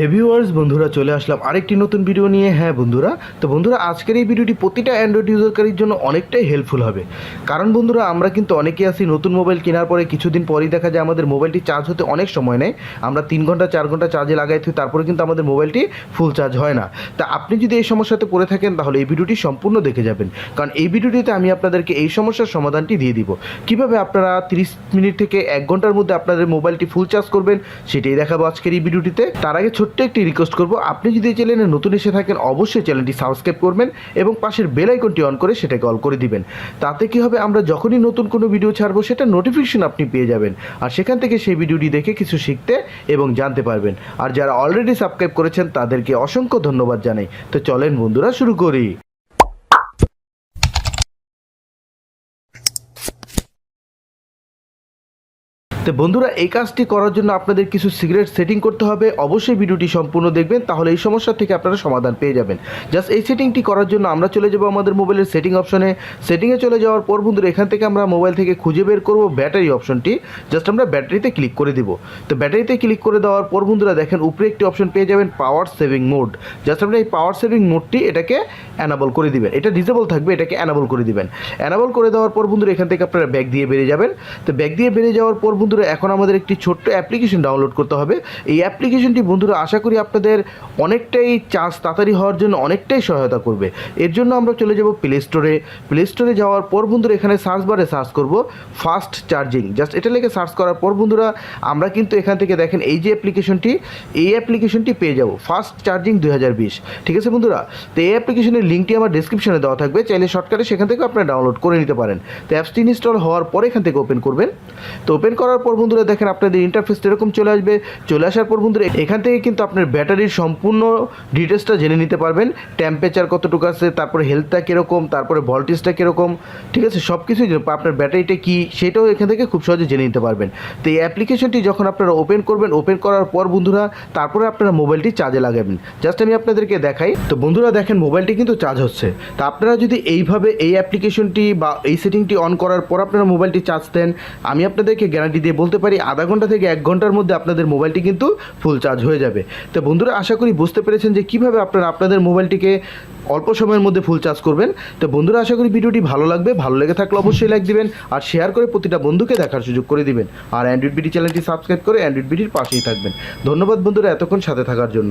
হেভিওয়ার্স বন্ধুরা, চলে আসলাম আরেকটি নতুন ভিডিও নিয়ে। হ্যাঁ বন্ধুরা, তো বন্ধুরা, আজকের এই ভিডিওটি প্রতিটা অ্যান্ড্রয়েড ইউজারকারীর জন্য অনেকটাই হেল্পফুল হবে। কারণ বন্ধুরা, আমরা কিন্তু অনেকেই আছি নতুন মোবাইল কেনার পরে কিছুদিন পরেই দেখা যায় আমাদের মোবাইলটি চার্জ হতে অনেক সময় নেয়। আমরা তিন ঘণ্টা, চার ঘণ্টা চার্জে লাগাই থাকি, তারপরে কিন্তু আমাদের মোবাইলটি ফুল চার্জ হয় না। তা আপনি যদি এই সমস্যাতে পড়ে থাকেন, তাহলে এই ভিডিওটি সম্পূর্ণ দেখে যাবেন। কারণ এই ভিডিওটিতে আমি আপনাদেরকে এই সমস্যার সমাধানটি দিয়ে দিব। কীভাবে আপনারা তিরিশ মিনিট থেকে এক ঘণ্টার মধ্যে আপনাদের মোবাইলটি ফুল চার্জ করবেন, সেটাই দেখাবো আজকের এই ভিডিওটিতে তার আগে ছোট্ট একটি রিকোয়েস্ট করব। আপনি যদি চ্যানেলে নতুন এসে থাকেন, অবশ্যই চ্যানেলটি সাবস্ক্রাইব করবেন এবং পাশের বেল আইকনটি অন করে সেটাকে অল করে দিবেন। তাতে কি হবে, আমরা যখনই নতুন কোনো ভিডিও ছাড়ব, সেটা নোটিফিকেশন আপনি পেয়ে যাবেন। আর সেখান থেকে সেই ভিডিওটি দেখে কিছু শিখতে এবং জানতে পারবেন। আর যারা অলরেডি সাবস্ক্রাইব করেছেন, তাদেরকে অসংখ্য ধন্যবাদ জানাই। তো চলেন বন্ধুরা, শুরু করি। তো বন্ধুরা, এই কাজটি করার জন্য আপনাদের কিছু সিগারেট সেটিং করতে হবে। অবশ্যই ভিডিওটি সম্পূর্ণ দেখবেন, তাহলে এই সমস্যা থেকে আপনারা সমাধান পেয়ে যাবেন। জাস্ট এই সেটিংটি করার জন্য আমরা চলে যাব আমাদের মোবাইলের সেটিং অপশনে। সেটিংয়ে চলে যাওয়ার পর বন্ধুরা, এখান থেকে আমরা মোবাইল থেকে খুঁজে বের করব ব্যাটারি অপশনটি। জাস্ট আমরা ব্যাটারিতে ক্লিক করে দিব। তো ব্যাটারিতে ক্লিক করে দেওয়ার পর বন্ধুরা, দেখেন উপরে একটি অপশন পেয়ে যাবেন পাওয়ার সেভিং মোড। জাস্ট আমরা এই পাওয়ার সেভিং মোডটি এটাকে অ্যানাবল করে দিবেন। এটা ডিসেবল থাকবে, এটাকে অ্যানাবল করে দিবেন। অ্যানাবল করে দেওয়ার পর বন্ধুরা, এখান থেকে আপনারা ব্যাগ দিয়ে বেরিয়ে যাবেন। তো ব্যাগ দিয়ে বেরিয়ে যাওয়ার পর বন্ধুরা, এখন আমাদের একটি ছোট্ট অ্যাপ্লিকেশন ডাউনলোড করতে হবে। এই অ্যাপ্লিকেশনটি বন্ধুরা, আশা করি আপনাদের অনেকটাই চার্জ তাড়াতাড়ি হওয়ার জন্য অনেকটাই সহায়তা করবে। এর জন্য আমরা চলে যাব প্লে স্টোরে প্লে স্টোরে যাওয়ার পর বন্ধুরা, এখানে সার্চ বারে সার্চ করব ফাস্ট চার্জিং জাস্ট এটা লিখে সার্চ করার পর বন্ধুরা, আমরা কিন্তু এখান থেকে দেখেন এই যে অ্যাপ্লিকেশনটি এই অ্যাপ্লিকেশনটি পেয়ে যাব ফাস্ট চার্জিং দুই হাজার বিশ। ঠিক আছে বন্ধুরা? তো এই অ্যাপ্লিকেশনের লিঙ্কটি আমার ডিসক্রিপশনে দেওয়া থাকবে। চাইলে শর্টকাটে সেখান থেকে আপনারা ডাউনলোড করে নিতে পারেন। তো অ্যাপসটি ইনস্টল হওয়ার পর এখান থেকে ওপেন করবেন। তো ওপেন করার পর বন্ধুরা দেখেন আপনাদের ইন্টারফেস এরকম চলে আসবে। চলে আসার পর বন্ধুরা এখান থেকে কিন্তু আপনার ব্যাটারির সম্পূর্ণ ডিটেলসটা জেনে নিতে পারবেন। টেম্পারেচার কতটুকু আছে, তারপরে হেলথটা কীরকম, তারপরে ভোল্টেজটা কীরকম, ঠিক আছে? সব কিছুই আপনার ব্যাটারিটা কী, সেটাও এখান থেকে খুব সহজে জেনে নিতে পারবেন। তো এই অ্যাপ্লিকেশনটি যখন আপনারা ওপেন করবেন ওপেন করার পর বন্ধুরা তারপরে আপনারা মোবাইলটি চার্জে লাগাবেন। জাস্ট আমি আপনাদেরকে দেখাই। তো বন্ধুরা দেখেন মোবাইলটি কিন্তু চার্জ হচ্ছে। তা আপনারা যদি এইভাবে এই অ্যাপ্লিকেশনটি বা এই সেটিংটি অন করার পর আপনারা মোবাইলটি চার্জ দেন, আমি আপনাদেরকে গ্যারান্টি দিয়ে বলতে পারি আধা ঘণ্টা থেকে এক ঘণ্টার মধ্যে আপনাদের মোবাইলটি কিন্তু ফুল চার্জ হয়ে যাবে। তো বন্ধুরা, আশা করি বুঝতে পেরেছেন যে কীভাবে আপনারা আপনাদের মোবাইলটিকে অল্প সময়ের মধ্যে ফুল চার্জ করবেন। তো বন্ধুরা, আশা করি ভিডিওটি ভালো লাগবে। ভালো লেগে থাকলে অবশ্যই লাইক দিবেন আর শেয়ার করে প্রতিটা বন্ধুকে দেখার সুযোগ করে দিবেন। আর অ্যান্ড্রয়েড বিডি চ্যানেলটি সাবস্ক্রাইব করে অ্যান্ড্রয়েড বিডির পাশেই থাকবেন। ধন্যবাদ বন্ধুরা, এতক্ষণ সাথে থাকার জন্য।